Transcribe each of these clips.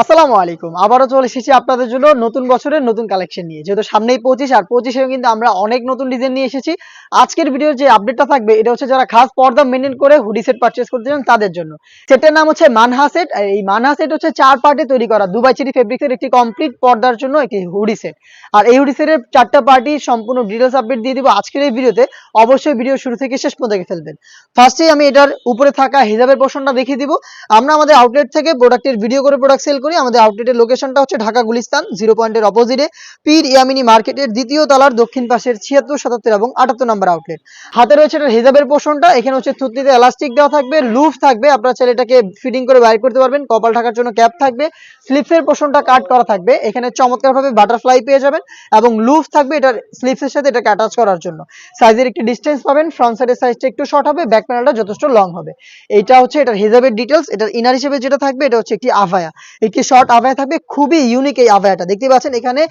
আসসালামু আলাইকুম। আবারও চলে এসেছি আপনাদের জন্য নতুন বছরের নতুন কালেকশন নিয়ে। যেহেতু সামনেই পঁচিশ, আর পঁচিশেও কিন্তু আমরা অনেক নতুন ডিজাইন নিয়ে এসেছি। আজকের ভিডিওর যে আপডেটটা থাকবে, এটা হচ্ছে যারা খাস পর্দা মেনটেন করে হুডি সেট পারচেস করতে চান তাদের জন্য। সেটের নাম হচ্ছে মানহা সেট আর এই মানহা সেট হচ্ছে চার পার্টে তৈরি করা। দুবাই চিরি ফেব্রিক্সের একটি কমপ্লিট পর্দার জন্য একটি হুডি সেট আর এই হুডি সেটের চারটা পার্টি সম্পূর্ণ ডিটেলস আপডেট দিয়ে দিব আজকের এই ভিডিওতে। অবশ্যই ভিডিও শুরু থেকে শেষ পর্যন্ত দেখে ফেলবেন। ফার্স্টেই আমি এটার উপরে থাকা হিজাবের পোর্শনটা দেখিয়ে দিব। আমরা আমাদের আউটলেট থেকে প্রোডাক্টের ভিডিও করে প্রোডাক্ট সেল করি আমাদের আউটলেটের লোকেশনটা হচ্ছে ঢাকা গুলিস্তান জিরো পয়েন্টের অপোজিটে পীর ইয়ামিনী মার্কেটের দ্বিতীয় তলার দক্ষিণ পাশের ছিয়াত্তর, সাতাত্তর এবং আটাত্তর নম্বর আউটলেট হাতে রয়েছে এটার হিজাবের পোর্শনটা এখানে হচ্ছে থুতনিতে এলাস্টিক দেওয়া থাকবে লুফ থাকবে, আপনারা চাইলে এটাকে ফিটিং করে বাইর করতে পারবেন, কপাল ঢাকার জন্য ক্যাপ থাকবে স্লিপসের পোর্শনটা কাট করা থাকবে, এখানে চমৎকারভাবে বাটারফ্লাই পেয়ে যাবেন এবং লুফ থাকবে এটার স্লিপসের সাথে এটাকে অ্যাটাচ করার জন্য। সাইজের একটি ডিস্টেন্স পাবেন ফ্রন্ট সাইডের সাইজটা একটু শর্ট হবে ব্যাক প্যানেলটা যথেষ্ট লং হবে। এইটা হচ্ছে এটার হিজাবের ডিটেলস এটার ইনার হিসেবে যেটা থাকবে, এটা হচ্ছে একটি আভায়া। একটি শর্ট আভায়া থাকবে? খুবই ইউনিক এই আভায়াটা দেখতে পাচ্ছেন এখানে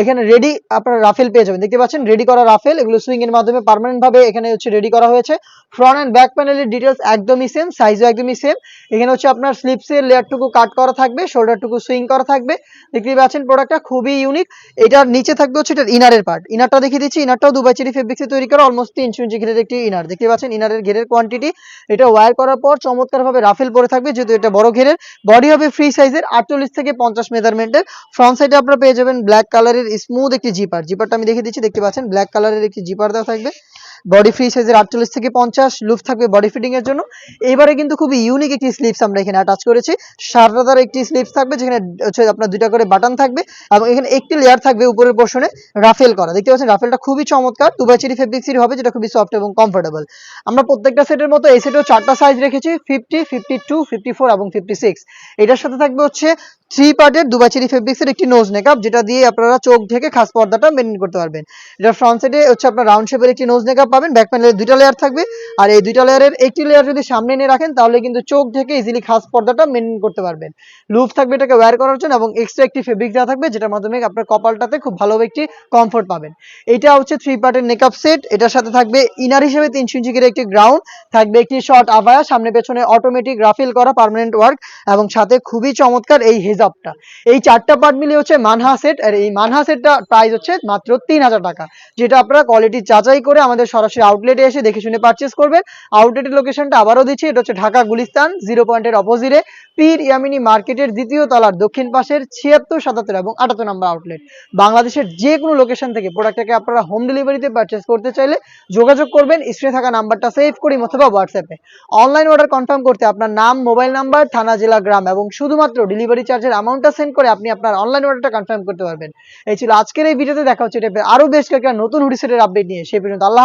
এখানে রেডি আপনারা রাফেল পেয়ে যাবেন। দেখতে পাচ্ছেন রেডি করা রাফেল এগুলো সুইং এর মাধ্যমে পার্মানেন্ট ভাবে এখানে হচ্ছে রেডি করা হয়েছে। ফ্রন্ট এন্ড ব্যাক প্যানেলের ডিটেলস একদমই সেম সাইজও একদমই সেম এখানে হচ্ছে আপনার স্লিপসের লেয়ারটুকু কাট করা থাকবে শোল্ডারটুকু সুইং করা থাকবে। দেখতে পাচ্ছেন প্রোডাক্টটা খুবই ইউনিক এটার নিচে থাকবে হচ্ছে এটার ইনারের পার্ট ইনারটা দেখিয়ে দিচ্ছি ইনারটাও দুবাই চেরি ফেব্রিক্সে তৈরি করা অলমোস্ট তিনশো ইঞ্চি ঘেরের একটি ইনার দেখতে পাচ্ছেন ইনারের ঘেরের কোয়ান্টিটি এটা ওয়্যার করার পর চমৎকার ভাবে রাফেল পরে থাকবে, যেহেতু এটা বড় ঘেরের। বডি হবে ফ্রি সাইজের আটচল্লিশ থেকে পঞ্চাশ মেজারমেন্টের। ফ্রন্ট সাইডে আপনারা পেয়ে যাবেন ব্ল্যাক কালারের স্মুথ একটি জিপার জিপারটা আমি দেখে দিচ্ছি, দেখতে পাচ্ছেন? ব্ল্যাক কালারের একটি জিপার দেওয়া থাকবে। বডি ফ্রি সাইজের আটচল্লিশ থেকে পঞ্চাশ লুফ থাকবে বডি ফিটিং এর জন্য। এবারে কিন্তু খুবই ইউনিক একটি স্লিপস আমরা এখানে অ্যাটাচ করেছি। সারদার একটি স্লিপস থাকবে, যেখানে হচ্ছে আপনার দুইটা করে বাটন থাকবে এবং এখানে একটি লেয়ার থাকবে উপরের পোর্শনে রাফেল করা। দেখতে পাচ্ছেন রাফেলটা খুবই চমৎকার। দুবাই চেরি ফেব্রিক্সের হবে, যেটা খুবই সফট এবং কমফোর্টেবল আমরা প্রত্যেকটা সেটের মতো এই সেটেও চারটা সাইজ রেখেছি fifty fifty two fifty four এবং ফিফটি সিক্স এটার সাথে থাকবে হচ্ছে থ্রি পার্টের দুবাই চেরি ফেব্রিক্সের একটি নোজ মেকআপ যেটা দিয়ে আপনারা চোখ ঢেকে খাস পর্দাটা মেনটেন করতে পারবেন। এটা ফ্রন্ট সাইডে হচ্ছে আপনার রাউন্ড শেপের একটি নোজ মেকআপ পাবেন ব্যাক প্যানেলে দুইটা লেয়ার থাকবে। আর এই দুইটা লেয়ারের একটি লেয়ার যদি সামনে এনে রাখেন, তাহলে কিন্তু চোখ ঢেকে ইজিলি খাস পর্দাটা মেনটেন করতে পারবেন। লুপ থাকবে এটাকে ওয়্যার করার জন্য এবং এক্সট্রা একটি ফেব্রিক দেওয়া থাকবে, যেটার মাধ্যমে আপনার কপালটাতে খুব ভালো একটি কমফোর্ট পাবেন। এটা হচ্ছে থ্রি পার্টের মেকআপ সেট এটার সাথে থাকবে ইনার হিসেবে তিনশো ইঞ্চি করে একটি গ্রাউন্ড থাকবে একটি শর্ট আভায়া সামনে পেছনে অটোমেটিক রাফিল করা পার্মানেন্ট ওয়ার্ক এবং সাথে খুবই চমৎকার এই হেজাবটা। এই চারটা পার্ট মিলিয়ে হচ্ছে মানহা সেট আর এই মানহা সেটটা প্রাইস হচ্ছে মাত্র তিন হাজার টাকা, যেটা আপনারা কোয়ালিটি যাচাই করে আমাদের সরাসরি আউটলেটে এসে দেখে শুনে পারচেস করবেন। আউটলেটের লোকেশনটা আবারও দিচ্ছি, এটা হচ্ছে ঢাকা গুলিস্তান জিরো পয়েন্টের অপোজিটে পীর ইয়ামিনী মার্কেটের দ্বিতীয় তলার দক্ষিণ পাশের ছিয়াত্তর, সাতাত্তর এবং আটাত্তর নম্বর আউটলেট বাংলাদেশের যে কোনো লোকেশন থেকে প্রোডাক্টটাকে আপনারা হোম ডেলিভারিতে পারচেস করতে চাইলে যোগাযোগ করবেন স্ক্রিনে থাকা নাম্বারটা সেভ করি অথবা হোয়াটসঅ্যাপে অনলাইন অর্ডার কনফার্ম করতে আপনার নাম মোবাইল নাম্বার থানা, জেলা, গ্রাম এবং শুধুমাত্র ডেলিভারি চার্জের অ্যামাউন্টটা সেন্ড করে আপনি আপনার অনলাইন অর্ডারটা কনফার্ম করতে পারবেন। এই ছিল আজকের এই ভিডিওতে দেখা হচ্ছে এটা আরও বেশ কয়েকটা নতুন হুডিসেটের আপডেট নিয়ে। সেই পর্যন্ত আল্লাহ